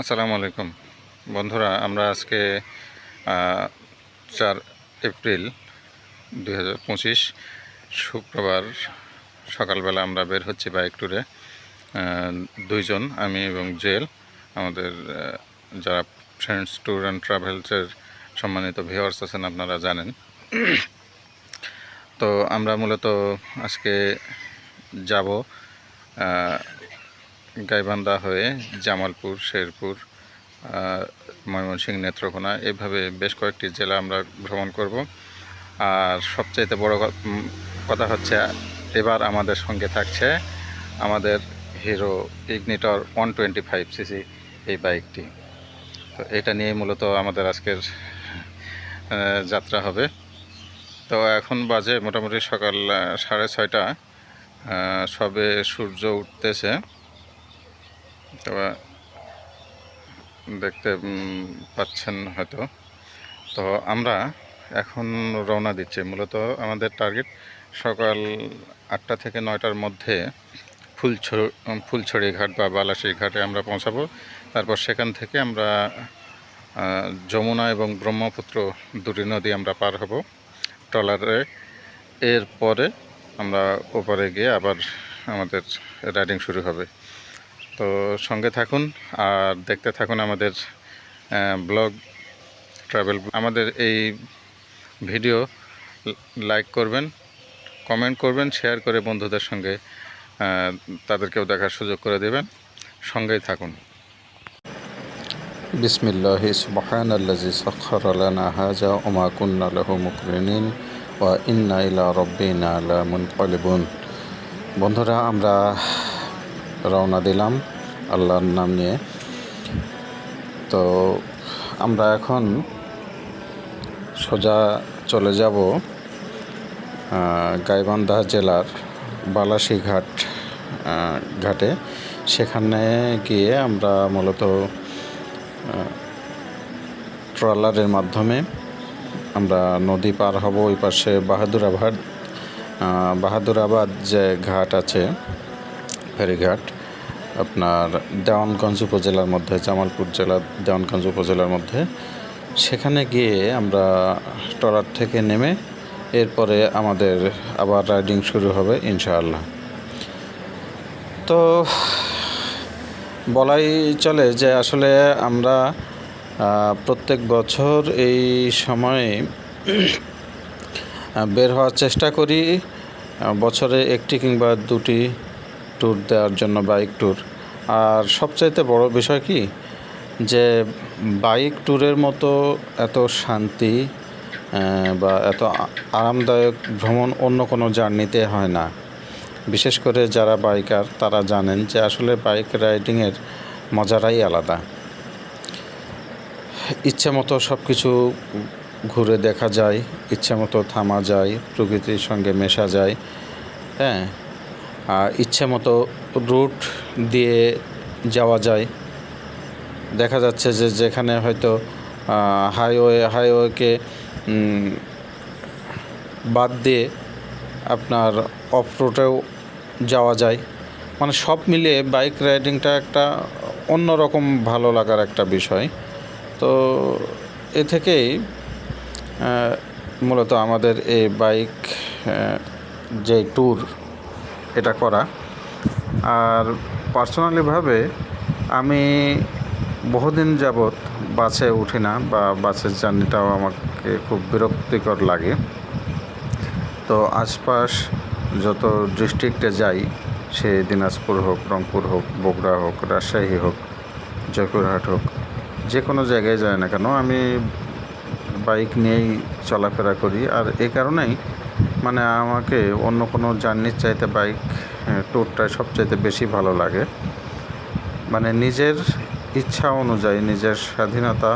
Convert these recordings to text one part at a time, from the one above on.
আসসালামু আলাইকুম। বন্ধুরা, আমরা আজকে চার এপ্রিল দুই হাজার পঁচিশ শুক্রবার সকালবেলা আমরা বের হচ্ছি বাইক ট্যুরে। দুইজন, আমি এবং জেল, আমাদের যারা ফ্রেন্ডস ট্যুর অ্যান্ড ট্রাভেলসের সম্মানিত ভিওয়ার্স আছেন আপনারা জানেন। তো আমরা মূলত আজকে যাব গাইবান্ধা হয়ে জামালপুর, শেরপুর ময়মনসিংহ, নেত্রকোনা, এভাবে বেশ কয়েকটি জেলা আমরা ভ্রমণ করব। আর সবচাইতে বড় কথা হচ্ছে, এবার আমাদের সঙ্গে থাকছে আমাদের Hero Ignitor one twenty five CC এই বাইকটি। তো এটা নিয়ে মূলত আমাদের আজকের যাত্রা হবে। তো এখন বাজে মোটামুটি সকাল সাড়ে ছয়টা। সবে সূর্য উঠতেছে। তবে দেখতে পাচ্ছেন হয়তো। তো আমরা এখন রওনা দিচ্ছি। মূলত আমাদের টার্গেট সকাল আটটা থেকে নয়টার মধ্যে ফুলছ ফুলছড়ি ঘাট বা বালাসী ঘাটে আমরা পৌঁছাবো। তারপর সেখান থেকে আমরা যমুনা এবং ব্রহ্মপুত্র দুটি নদী আমরা পার হব। ট্রলারে এরপরে আমরা ওপারে গিয়ে আবার আমাদের রাইডিং শুরু হবে। তো সঙ্গে থাকুন আর দেখতে থাকুন আমাদের ব্লগ ট্রাভেল আমাদের এই ভিডিও লাইক করবেন, কমেন্ট করবেন, শেয়ার করে বন্ধুদের সঙ্গে তাদেরকেও দেখার সুযোগ করে দেবেন। সঙ্গেই থাকুন। বিসমিল্লাহ সুবহান আল্লাজি সখর হাজা ওমা কুন্না লাহু মুকরিনিন ইন্না ইলা রব্বিনা বন্ধুরা, আমরা রওনা দিলাম আল্লাহর নাম নিয়ে। তো আমরা এখন সোজা চলে যাব গাইবান্ধা জেলার বালাসী ঘাট ঘাটে। সেখানে গিয়ে আমরা মূলত ট্রলারের মাধ্যমে আমরা নদী পার হব ওই পাশে বাহাদুরাবাদ বাহাদুরাবাদ যে ঘাট আছে, ফেরিঘাট আপনার দেওয়ানগঞ্জ উপজেলার মধ্যে, জামালপুর জেলার দেওয়ানগঞ্জ উপজেলার মধ্যে। সেখানে গিয়ে আমরা ট্রলার থেকে নেমে এরপরে আমাদের আবার রাইডিং শুরু হবে, ইনশাআল্লাহ। তো বলাই চলে যে আসলে আমরা প্রত্যেক বছর এই সময়ে বের হওয়ার চেষ্টা করি বছরে একটি কিংবা দুটি ট্যুর দেওয়ার জন্য বাইক ট্যুর আর সবচাইতে বড় বিষয় কি? যে বাইক ট্যুরের মতো এত শান্তি বা এত আরামদায়ক ভ্রমণ অন্য কোনো জার্নিতে হয় না। বিশেষ করে যারা বাইকার তারা জানেন যে আসলে বাইক রাইডিংয়ের মজাটাই আলাদা। ইচ্ছে মতো সব কিছু ঘুরে দেখা যায়, ইচ্ছে মতো থামা যায়, প্রকৃতির সঙ্গে মেশা যায়। হ্যাঁ ইচ্ছে মতো রুট দিয়ে যাওয়া যায়। দেখা যাচ্ছে যে যেখানে হয়তো হাইওয়ে হাইওয়েকে বাদ দিয়ে আপনার অফ রোডেও যাওয়া যায়। মানে সব মিলিয়ে বাইক রাইডিংটা একটা অন্যরকম ভালো লাগার একটা বিষয়। তো এ থেকেই মূলত আমাদের এই বাইক যে ট্যুর এটা করা। আর পার্সোনালিভাবে আমি বহুদিন যাবৎ বাসে উঠি না বা বাসের জার্নিটাও আমাকে খুব বিরক্তিকর লাগে। তো আশপাশ যত ডিস্ট্রিক্টে যাই, সে দিনাজপুর হোক, রংপুর হোক, বগুড়া হোক, রাজশাহী হোক, জয়পুরহাট হোক, যে কোনো জায়গায় যায় না কেন, আমি বাইক নিয়েই চলাফেরা করি। আর এ কারণেই মানে আমাকে অন্য কোনো জার্নির চাইতে বাইক ট্যুরটাই সবচাইতে বেশি ভালো লাগে। মানে নিজের ইচ্ছা অনুযায়ী, নিজের স্বাধীনতা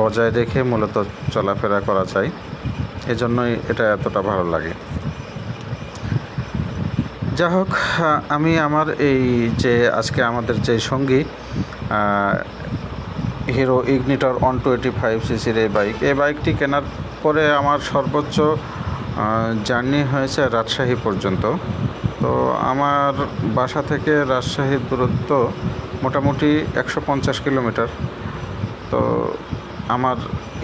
বজায় রেখে মূলত চলাফেরা করা যায় এজন্যই এটা এতটা ভালো লাগে। যা হোক আমি আমার এই যে, আজকে আমাদের যে সঙ্গী Hero Ignitor one twenty five সিসির এই বাইক এই বাইকটি কেনার পরে আমার সর্বোচ্চ জার্নি হয়েছে রাজশাহী পর্যন্ত। তো আমার বাসা থেকে রাজশাহীর দূরত্ব মোটামুটি একশো পঞ্চাশ কিলোমিটার। তো আমার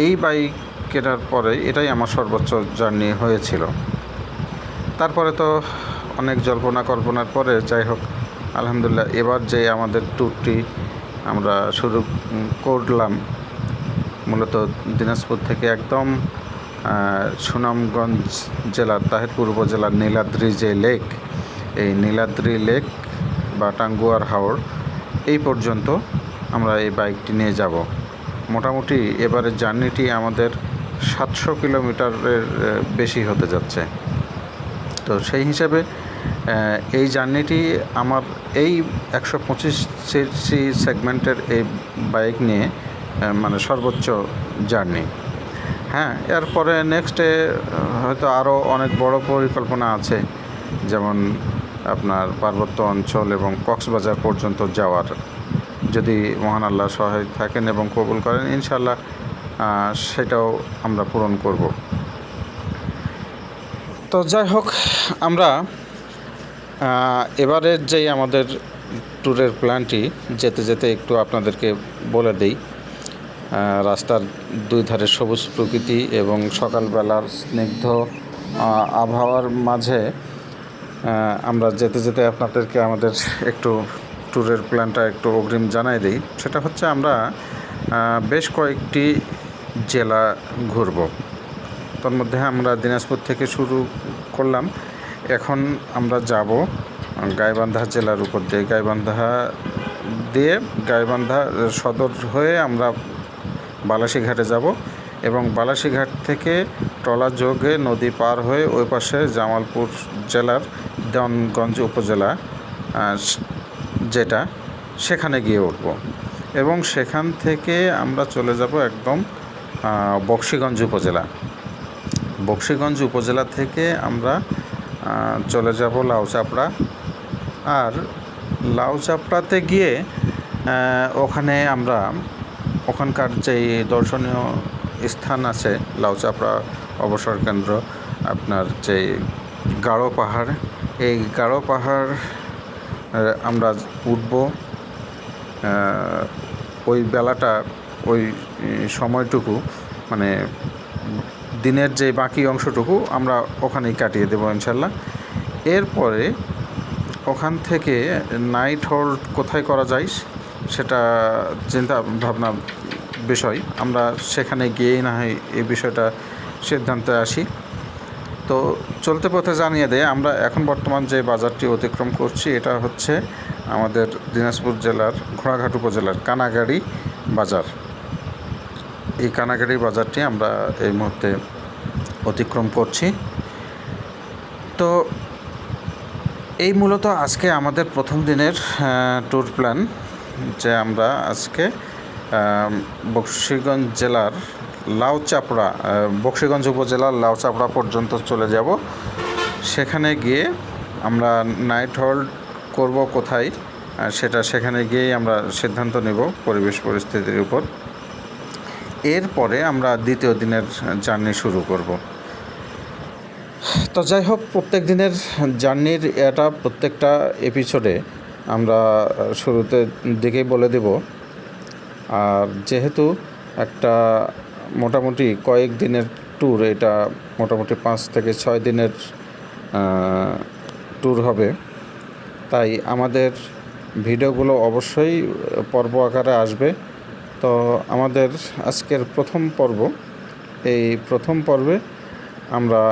এই বাইক কেনার পরে এটাই আমার সর্বোচ্চ জার্নি হয়েছিল। তারপরে তো অনেক জল্পনা কল্পনার পরে যাই হোক, আলহামদুলিল্লাহ এবার যে আমাদের ট্যুরটি আমরা শুরু করলাম, মূলত দিনাজপুর থেকে একদম সুনামগঞ্জ জেলার তাহিরপুর উপজেলার নীলাদ্রি যে লেক, এই নীলাদ্রি লেক বা টাঙ্গুয়ার হাওড় এই পর্যন্ত আমরা এই বাইকটি নিয়ে যাব। মোটামুটি এবারের জার্নিটি আমাদের সাতশো কিলোমিটারের বেশি হতে যাচ্ছে। তো সেই হিসাবে এই জার্নিটি আমার এই একশো পঁচিশ সিসি সেগমেন্টের এই বাইক নিয়ে মানে সর্বোচ্চ জার্নি। হ্যাঁ এরপরে নেক্সটে হয়তো আরও অনেক বড় পরিকল্পনা আছে, যেমন আপনার পার্বত্য অঞ্চল এবং কক্সবাজার পর্যন্ত যাওয়ার। যদি মহান আল্লাহ সহায় থাকেন এবং কবুল করেন ইনশাল্লাহ সেটাও আমরা পূরণ করব। তো যাই হোক, আমরা এবারের যেই আমাদের ট্যুরের প্ল্যানটি যেতে যেতে একটু আপনাদেরকে বলে দিই। রাস্তার দুই ধারে সবুজ প্রকৃতি এবং সকালবেলার স্নিগ্ধ আবহাওয়ার মাঝে আমরা যেতে যেতে আপনাদেরকে আমাদের একটু ট্যুরের প্ল্যানটা একটু অগ্রিম জানাই দিই। সেটা হচ্ছে আমরা বেশ কয়েকটি জেলা ঘুরব। তার মধ্যে আমরা দিনাজপুর থেকে শুরু করলাম। এখন আমরা যাব গাইবান্ধা জেলার উপর দিয়ে। গাইবান্ধা দিয়ে গাইবান্ধা সদর হয়ে আমরা বালাসীঘাটে যাব এবং বালাসীঘাট থেকে টলা যোগে নদী পার হয়ে ওই পাশে জামালপুর জেলার দেওয়ানগঞ্জ উপজেলা যেটা, সেখানে গিয়ে উঠব। এবং সেখান থেকে আমরা চলে যাব একদম বক্সিগঞ্জ উপজেলা। বক্সিগঞ্জ উপজেলা থেকে আমরা চলে যাব লাউচাপড়া। আর লাউচাপড়াতে গিয়ে ওখানে আমরা ওখানকার যেই দর্শনীয় স্থান আছে লাউচাপড়া অবসর কেন্দ্র, আপনার যে গাঢ় পাহাড়, এই গাঢ় পাহাড় আমরা উঠব ওই বেলাটা, ওই সময়টুকু মানে দিনের যে বাকি অংশটুকু আমরা ওখানেই কাটিয়ে দেবো ইনশাল্লাহ। এরপরে ওখান থেকে নাইট হোল্ড কোথায় করা যায়? সেটা চিন্তা ভাবনা বিষয়। আমরা সেখানে গিয়েই না হয় এই বিষয়টা সিদ্ধান্তে আসি। তো চলতে পথে জানিয়ে দেয় আমরা এখন বর্তমান যে বাজারটি অতিক্রম করছি, এটা হচ্ছে আমাদের দিনাজপুর জেলার ঘোড়াঘাট উপজেলার কানাগাড়ি বাজার। এই কানাগাড়ি বাজারটি আমরা এই মুহূর্তে অতিক্রম করছি। তো এই মূলত আজকে আমাদের প্রথম দিনের ট্যুর প্ল্যান যে আমরা আজকে বক্সিগঞ্জ জেলার লাউচাপড়া বক্সিগঞ্জ উপজেলার লাউচাপড়া পর্যন্ত চলে যাব। সেখানে গিয়ে আমরা নাইট হল্ড করব কোথায় সেটা সেখানে গিয়েই আমরা সিদ্ধান্ত নেব পরিবেশ পরিস্থিতির উপর। এরপরে আমরা দ্বিতীয় দিনের জার্নি শুরু করব। তো যাই হোক, প্রত্যেক দিনের জার্নির এটা প্রত্যেকটা এপিসোডে আমরা শুরুতে দিকেই বলে দেব। আর যেহেতু একটা মোটামুটি কয়েক দিনের ট্যুর এটা মোটামুটি পাঁচ থেকে ছয় দিনের ট্যুর হবে। তাই আমাদের ভিডিওগুলো অবশ্যই পর্ব আকারে আসবে। তো আমাদের আজকের প্রথম পর্ব, এই প্রথম পর্বে আমরা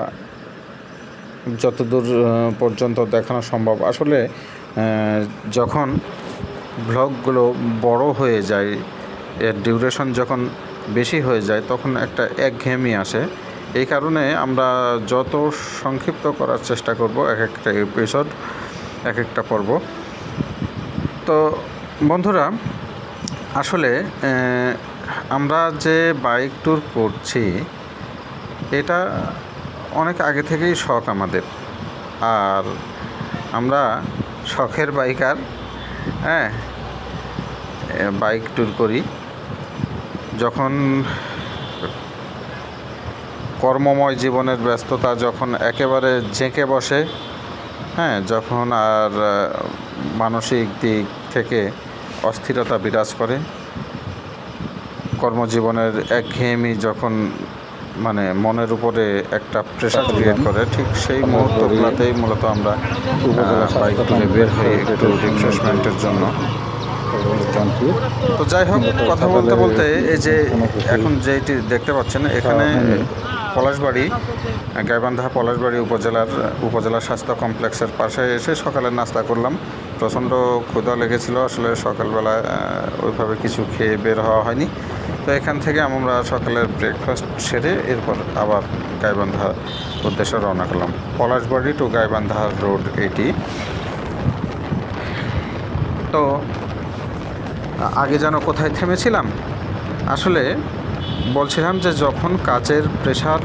যতদূর পর্যন্ত দেখানো সম্ভব। আসলে যখন ব্লগগুলো বড় হয়ে যায়, এর ডিউরেশন যখন বেশি হয়ে যায়, তখন একটা একঘেয়েমি আসে। এই কারণে আমরা যত সংক্ষিপ্ত করার চেষ্টা করব, এক একটা এপিসোড এক একটা পর্ব। তো বন্ধুরা, আসলে আমরা যে বাইক ট্যুর করছি, এটা অনেক আগে থেকেই শখ আমাদের। আর আমরা শখের বাইকার হ্যাঁ? বাইক ট্যুর করি। যখন কর্মময় জীবনের ব্যস্ততা যখন একেবারে ঝেঁকে বসে হ্যাঁ? যখন আর মানসিক দিক থেকে অস্থিরতা বিরাজ করে, কর্মজীবনের একঘেয়েমি যখন মনের উপরে একটা প্রেশার ক্রিয়েট করে ঠিক সেই মুহূর্তগুলোতেই মূলত আমরা বাইক তুলে বের হই একটু রিফ্রেশমেন্টের জন্য। তো যাই হোক কথা বলতে বলতে এই যে এখন যেটি দেখতে পাচ্ছেন এখানে পলাশবাড়ি গাইবান্ধা পলাশবাড়ি উপজেলার উপজেলা স্বাস্থ্য কমপ্লেক্সের পাশে এসে সকালের নাস্তা করলাম। প্রচণ্ড ক্ষুধা লেগেছিল আসলে সকালবেলা ওইভাবে কিছু খেয়ে বের হওয়া হয়নি। তো এখান থেকে আমরা সকালের ব্রেকফাস্ট সেরে এরপর আবার গাইবান্ধা উদ্দেশ্যে রওনা করলাম। পলাশবাড়ি টু গাইবান্ধা রোড এটি। তো, আগে যেন কোথায় থেমেছিলাম? আসলে বলছিলাম যে যখন কাজের প্রেশার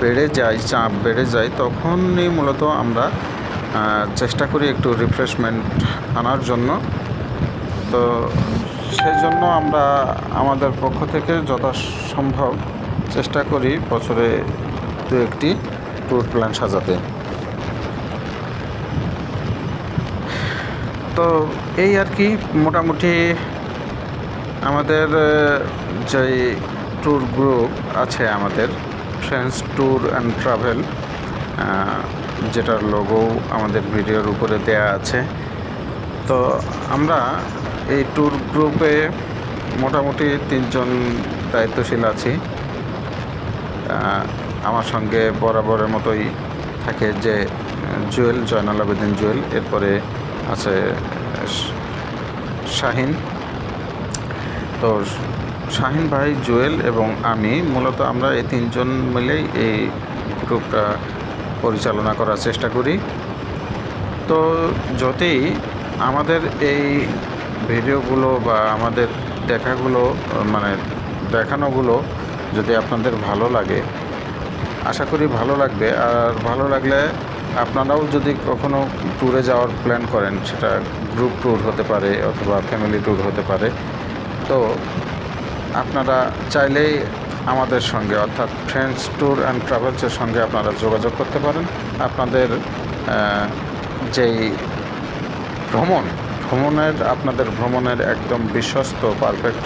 বেড়ে যায়, চাপ বেড়ে যায়, তখনই মূলত আমরা চেষ্টা করি একটু রিফ্রেশমেন্ট আনার জন্য। তো সেই জন্য আমরা আমাদের পক্ষ থেকে যথাসম্ভব চেষ্টা করি বছরে দু একটি ট্যুর প্ল্যান সাজাতে। তো এই আর কি, মোটামুটি আমাদের যে ট্যুর গ্রুপ আছে আমাদের ফ্রেন্ডস ট্যুর অ্যান্ড ট্রাভেল যেটার লোগো আমাদের ভিডিওর উপরে দেয়া আছে। তো আমরা এই ট্যুর গ্রুপে মোটামুটি তিনজন দায়িত্বশীল আছি। আমার সঙ্গে বরাবরের মতোই থাকে যে, জুয়েল, জয়নাল আবেদিন জুয়েল, এরপরে আছে শাহিন। তো শাহিন ভাই, জুয়েল এবং আমি মূলত আমরা এই তিনজন মিলেই এই গ্রুপটা পরিচালনা করার চেষ্টা করি। তো যদি আমাদের এই ভিডিওগুলো বা আমাদের দেখাগুলো মানে দেখানোগুলো যদি আপনাদের ভালো লাগে, আশা করি ভালো লাগবে। আর ভালো লাগলে আপনারাও যদি কখনো ট্যুরে যাওয়ার প্ল্যান করেন, সেটা গ্রুপ ট্যুর হতে পারে অথবা ফ্যামিলি ট্যুর হতে পারে, তো আপনারা চাইলেই আমাদের সঙ্গে, অর্থাৎ ফ্রেন্ডস ট্যুর অ্যান্ড ট্রাভেলসের সঙ্গে আপনারা যোগাযোগ করতে পারেন। আপনাদের যেই ভ্রমণ ভ্রমণের, আপনাদের ভ্রমণের একদম বিশ্বস্ত পারফেক্ট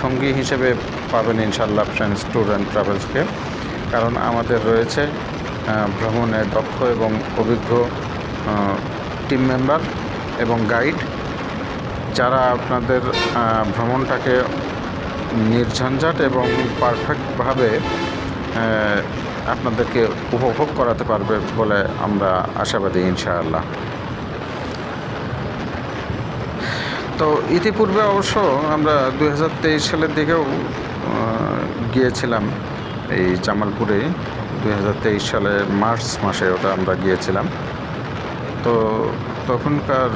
সঙ্গী হিসেবে পাবেন ইনশাল্লাহ ফ্রেন্ডস ট্যুর অ্যান্ড ট্রাভেলসকে কারণ আমাদের রয়েছে ভ্রমণে দক্ষ এবং অভিজ্ঞ টিম মেম্বার এবং গাইড যারা আপনাদের ভ্রমণটাকে নির্ঝঞ্ঝাট এবং পারফেক্টভাবে আপনাদেরকে উপভোগ করাতে পারবে বলে আমরা আশাবাদী ইনশাআল্লাহ। তো ইতিপূর্বে অবশ্য আমরা দুই হাজার তেইশ সালের দিকেও গিয়েছিলাম এই জামালপুরে। দু হাজার তেইশ সালের মার্চ মাসে ওটা আমরা গিয়েছিলাম। তো তখনকার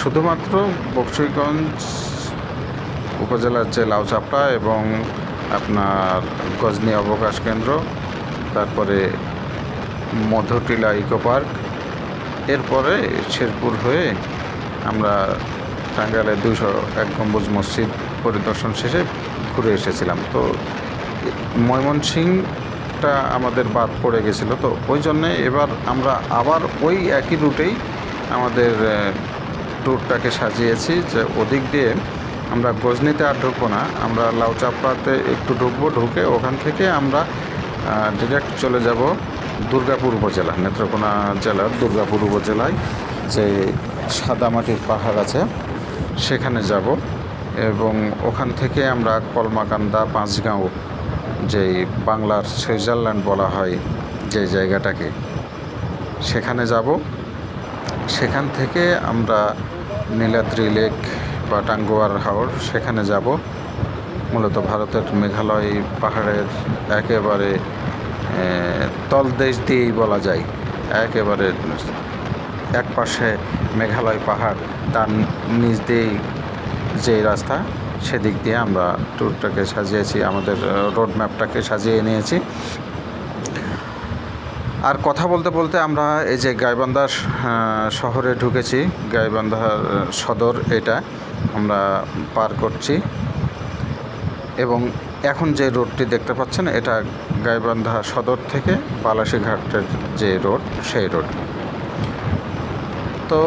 শুধুমাত্র বক্সিগঞ্জ উপজেলার যে লাউচাপড়া এবং আপনার গজনি অবকাশ কেন্দ্র, তারপরে মধুটিলা ইকো পার্ক, এরপরে শেরপুর হয়ে আমরা টাঙ্গাইলের দুশো এক গম্বুজ মসজিদ পরিদর্শন শেষে ঘুরে এসেছিলাম। তো ময়মনসিংটা আমাদের বাদ পড়ে গেছিল। তো ওই জন্যে এবার আমরা আবার ওই একই রুটেই আমাদের ট্যুরটাকে সাজিয়েছি যে ওদিক দিয়ে আমরা গজনিতে আর ঢুকবো না। আমরা লাউচাপড়াতে একটু ঢুকবো, ঢুকে ওখান থেকে আমরা ডিরেক্ট চলে যাব দুর্গাপুর উপজেলা, নেত্রকোনা জেলার দুর্গাপুর উপজেলায় যে সাদামাটির পাহাড় আছে। সেখানে যাব এবং ওখান থেকে আমরা কলমাকান্দা, পাঁচগাঁও যেই বাংলার সুইজারল্যান্ড বলা হয় যে জায়গাটাকে, সেখানে যাব। সেখান থেকে আমরা নীলাদ্রি লেক বা টাঙ্গুয়ার হাওর, সেখানে যাব। মূলত ভারতের মেঘালয় পাহাড়ের একেবারে তলদেশ দিয়েই বলা যায়। একেবারে এক পাশে মেঘালয় পাহাড় তার নিচ দিয়েই যে রাস্তা সেদিক দিয়ে আমরা ট্যুরটাকে সাজিয়েছি আমাদের রোড ম্যাপটাকে সাজিয়ে নিয়েছি। আর কথা বলতে বলতে আমরা এই যে গাইবান্ধা আহ, শহরে ঢুকেছি গাইবান্ধা আহ, সদর এটা আমরা পার করছি। এবং এখন যে রোডটি দেখতে পাচ্ছেন এটা গাইবান্ধা সদর থেকে বালাসীঘাটের যে রোড সেই রোড তো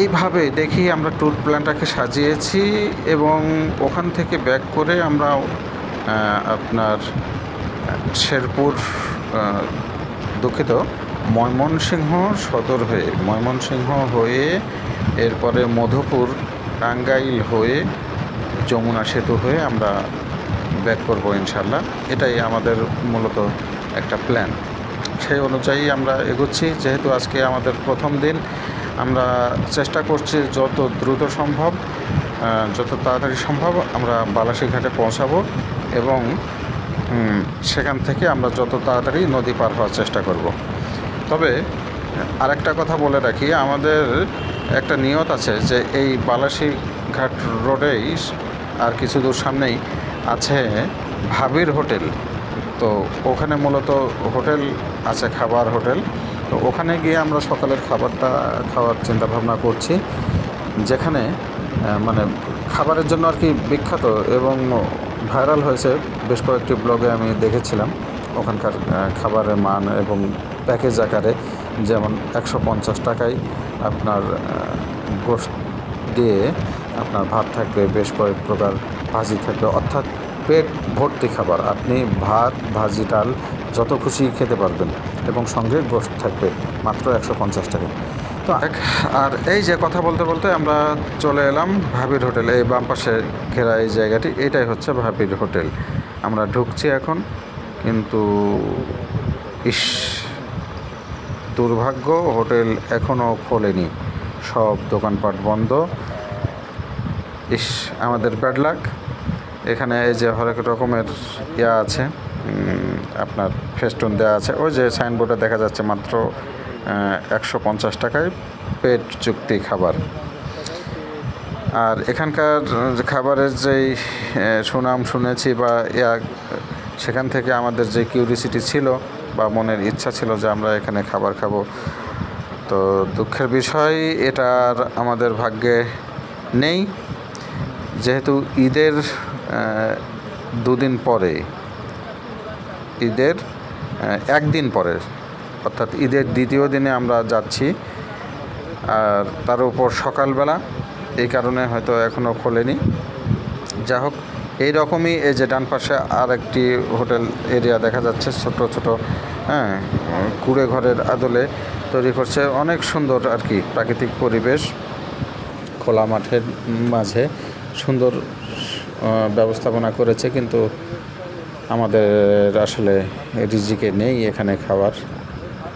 এইভাবে দেখি আমরা ট্যুর প্ল্যানটাকে সাজিয়েছি এবং ওখান থেকে ব্যাক করে আমরা আপনার, শেরপুর দুঃখিত, ময়মনসিংহ সদর হয়ে, ময়মনসিংহ হয়ে, এরপরে মধুপুর, টাঙ্গাইল হয়ে, যমুনা সেতু হয়ে আমরা ব্যাক করব ইনশাল্লাহ এটাই আমাদের মূলত একটা প্ল্যান সেই অনুযায়ী আমরা এগোচ্ছি। যেহেতু আজকে আমাদের প্রথম দিন আমরা চেষ্টা করছি যত দ্রুত সম্ভব যত তাড়াতাড়ি সম্ভব আমরা বালাসী ঘাটে পৌঁছাবো এবং সেখান থেকে আমরা যত তাড়াতাড়ি নদী পার হওয়ার চেষ্টা করব। তবে, আরেকটা কথা বলে রাখি, আমাদের একটা নিয়ত আছে যে এই বালাসী ঘাট রোডেই আর কিছু দূর সামনেই আছে ভাবির হোটেল। তো ওখানে মূলত হোটেল আছে, খাবার হোটেল। তো ওখানে গিয়ে আমরা সকালের খাবারটা খাওয়ার চিন্তা ভাবনা করছি, যেখানে মানে খাবারের জন্য আর কি বিখ্যাত এবং ভাইরাল হয়েছে বেশ কয়েকটি ব্লগে আমি দেখেছিলাম। ওখানকার খাবারের মান এবং প্যাকেজ আকারে যেমন একশো পঞ্চাশ টাকায় আপনার গোস্ত দিয়ে আপনার ভাত থাকবে, বেশ কয়েক প্রকার ভাজি থাকবে। অর্থাৎ পেট ভর্তি খাবার। আপনি ভাত, ভাজি, ডাল যত খুশি খেতে পারবেন। এবং সঙ্গে গোস্ত থাকবে, মাত্র একশো পঞ্চাশ টাকা। তো এক- আর এই যে কথা বলতে বলতে আমরা চলে এলাম ভাবির হোটেল, এই বাম পাশে ঘেরা এই জায়গাটি, এটাই হচ্ছে ভাবির হোটেল। আমরা ঢুকছি এখন, কিন্তু ইস, দুর্ভাগ্য, হোটেল এখনও খোলেনি। সব দোকানপাট বন্ধ। ইস, আমাদের ব্যাড লাক। এখানে এই যে হরেক রকমের ইয়া আছে আপনার ফেস্টুন দেওয়া আছে। ওই যে সাইনবোর্ডে দেখা যাচ্ছে মাত্র একশো পঞ্চাশ টাকায় পেট চুক্তি খাবার। আর এখানকার খাবারের যেই সুনাম শুনেছি বা ইয়া, সেখান থেকে আমাদের যে কিউরিসিটি ছিল বা মনের ইচ্ছা ছিল যে আমরা এখানে খাবার খাব। তো দুঃখের বিষয়, এটা আর আমাদের ভাগ্যে নেই। যেহেতু ঈদের দুদিন পরে ঈদের একদিন পরে, অর্থাৎ ঈদের দ্বিতীয় দিনে আমরা যাচ্ছি। আর তার উপর সকালবেলা, এই কারণে হয়তো এখনও খোলেনি। যা হোক এই রকমই এই যে ডান পাশে আর একটি হোটেল এরিয়া দেখা যাচ্ছে, ছোট ছোট হ্যাঁ কুড়ে ঘরের আদলে তৈরি করছে। অনেক সুন্দর আর কি, প্রাকৃতিক পরিবেশ, খোলা মাঠের মাঝে সুন্দর ব্যবস্থাপনা করেছে। কিন্তু আমাদের আসলে রিজিকে নেই এখানে খাবার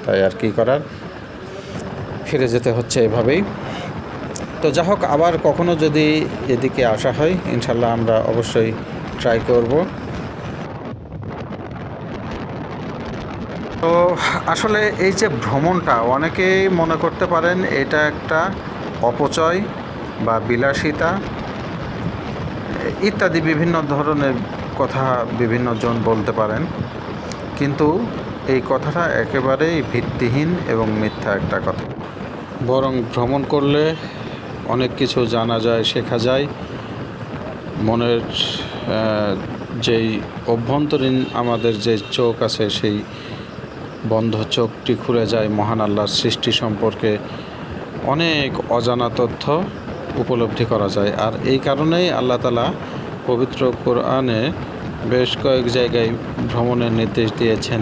তাই আর কি করার? ফিরে যেতে হচ্ছে এভাবেই। তো যা হোক, আবার কখনো যদি এদিকে আসা হয়, ইনশাল্লাহ আমরা অবশ্যই ট্রাই করব। তো আসলে এই যে ভ্রমণটা, অনেকেই মনে করতে পারেন এটা একটা অপচয় বা বিলাসিতা, ইত্যাদি বিভিন্ন ধরনের কথা বিভিন্ন জন বলতে পারেন। কিন্তু এই কথাটা একেবারেই ভিত্তিহীন এবং মিথ্যা একটা কথা। বরং ভ্রমণ করলে অনেক কিছু জানা যায়, শেখা যায়। মনের যেই অভ্যন্তরীণ আমাদের যে চোখ আছে, সেই বন্ধ চোখটি খুলে যায় মহান আল্লাহর সৃষ্টি সম্পর্কে। অনেক অজানা তথ্য উপলব্ধি করা যায়। আর এই কারণেই আল্লাহ তালা পবিত্র কোরআনে বেশ কয়েক জায়গায় ভ্রমণের নির্দেশ দিয়েছেন।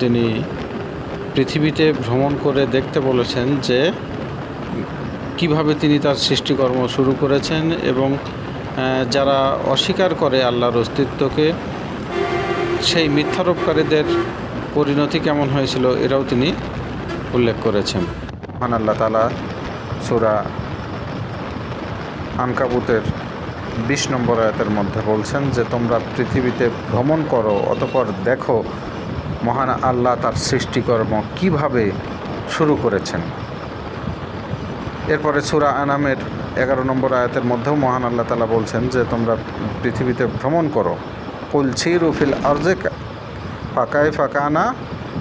তিনি পৃথিবীতে ভ্রমণ করে দেখতে বলেছেন যে, কীভাবে তিনি তার সৃষ্টিকর্ম শুরু করেছেন এবং যারা অস্বীকার করে আল্লাহর অস্তিত্বকে, সেই মিথ্যারোপকারীদের পরিণতি কেমন হয়েছিল এরাও তিনি উল্লেখ করেছেন। মহান আল্লাহ তালা সুরা আনকাবুতের বিশ নম্বর আয়াতের মধ্যে বলছেন যে, তোমরা পৃথিবীতে ভ্রমণ করো অতপর দেখো মহান আল্লাহ তার সৃষ্টিকর্ম কীভাবে শুরু করেছেন। এরপরে সুরা আনামের এগারো নম্বর আয়াতের মধ্যেও মহান আল্লাহ তালা বলছেন যে, তোমরা পৃথিবীতে ভ্রমণ করো। কুলছি রুফিল আর্জেক ফাঁকায় ফাঁকানা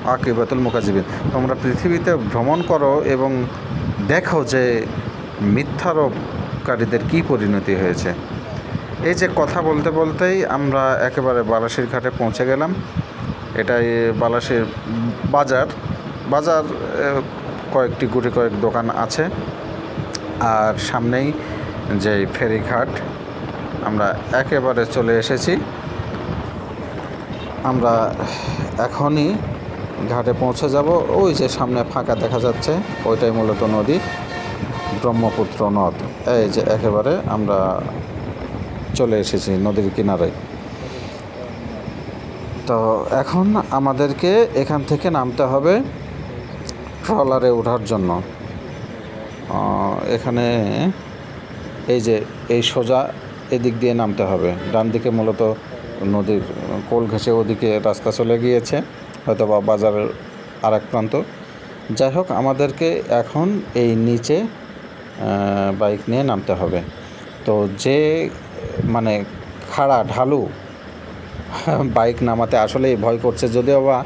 আকিবাতুল মুখাজিবিন তোমরা পৃথিবীতে ভ্রমণ করো এবং দেখো যে মিথ্যারোপকারীদের কী পরিণতি হয়েছে। এই যে কথা বলতে বলতেই আমরা একেবারে বালাসির ঘাটে পৌঁছে গেলাম। এটাই বালাসির বাজার। বাজার কয়েকটি গুটি কয়েক দোকান আছে। আর সামনেই যে ফেরিঘাট, আমরা একেবারে চলে এসেছি। আমরা এখনই ঘাটে পৌঁছে যাব। ওই যে সামনে ফাঁকা দেখা যাচ্ছে, ওইটাই মূলত নদী, ব্রহ্মপুত্র নদ। এই যে একেবারে আমরা চলে এসেছি নদীর কিনারে। তো এখন আমাদেরকে এখান থেকে নামতে হবে ট্রলারে ওঠার জন্য। এখানে এই যে, এই সোজা এদিক দিয়ে নামতে হবে। ডান দিকে মূলত নদীর কোল ঘেঁষে ওদিকে রাস্তা চলে গিয়েছে, হয়তো বা বাজারের আর এক প্রান্ত। যাই হোক, আমাদেরকে এখন এই নিচে বাইক নিয়ে নামতে হবে। তো যে মানে খাড়া, ঢালু, বাইক নামাতে আসলেই ভয় করছে। যদিও বা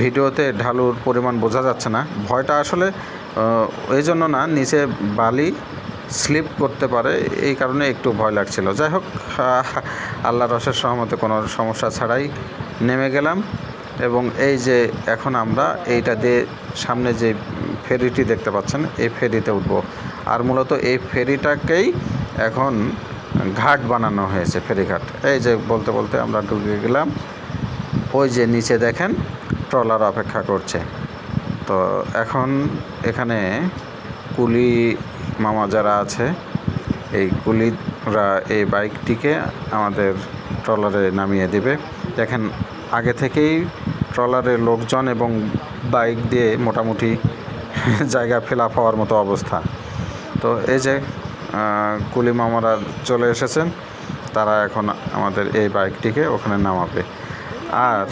ভিডিওতে ঢালুর পরিমাণ বোঝা যাচ্ছে না। ভয়টা আসলে এই জন্য না, নিচে বালি স্লিপ করতে পারে। এই কারণে একটু ভয় লাগছিল। যাই হোক আল্লাহ রসের সহমতে কোনো সমস্যা ছাড়াই নেমে গেলাম। এবং এই যে, এখন আমরা এইটা দিয়ে সামনে যে ফেরিটি দেখতে পাচ্ছেন, এই ফেরিতে উঠবো। আর মূলত এই ফেরিটাকেই এখন ঘাট বানানো হয়েছে ফেরিঘাট। এই যে বলতে বলতে আমরা ঢুকে গেলাম। ওই যে নিচে দেখেন, ট্রলার অপেক্ষা করছে। তো এখন এখানে কুলি মামা যারা আছে, এই কুলিরা এই বাইকটিকে আমাদের ট্রলারে নামিয়ে দেবে। দেখেন, আগে থেকেই ট্রলারে লোকজন এবং বাইক দিয়ে মোটামুটি জায়গা ফেলা আপ হওয়ার মতো অবস্থা। তো এই যে কুলি মামারা চলে এসেছেন। তারা এখন আমাদের এই বাইকটিকে ওখানে নামাবে। আর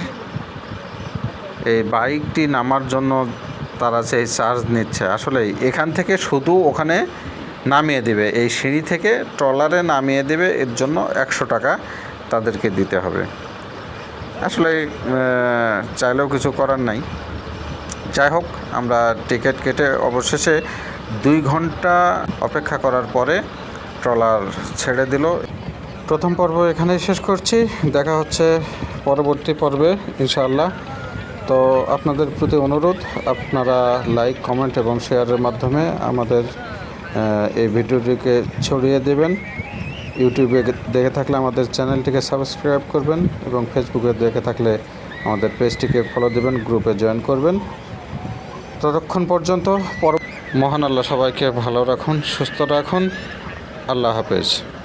এই বাইকটি নামার জন্য তারা সেই চার্জ নিচ্ছে, আসলে এখান থেকে শুধু ওখানে নামিয়ে দেবে। এই সিঁড়ি থেকে ট্রলারে নামিয়ে দেবে, এর জন্য একশো টাকা তাদেরকে দিতে হবে। আসলে চাইলেও কিছু করার নাই। যাই হোক, আমরা টিকিট কেটে অবশেষে দুই ঘণ্টা অপেক্ষা করার পরে ট্রলার ছেড়ে দিল। প্রথম পর্ব এখানেই শেষ করছি। দেখা হচ্ছে পরবর্তী পর্বে, ইনশাআল্লাহ। তো আপনাদের প্রতি অনুরোধ, আপনারা লাইক, কমেন্ট এবং শেয়ারের মাধ্যমে আমাদের এই ভিডিওটিকে ছড়িয়ে দেবেন। ইউটিউবে দেখে থাকলে আমাদের চ্যানেলটিকে সাবস্ক্রাইব করবেন এবং ফেসবুকে দেখে থাকলে আমাদের পেজটিকে ফলো দেবেন, গ্রুপে জয়েন করবেন। ততক্ষণ পর্যন্ত পর মহান আল্লাহ সবাইকে ভালো রাখুন সুস্থ রাখুন। আল্লাহ হাফেজ।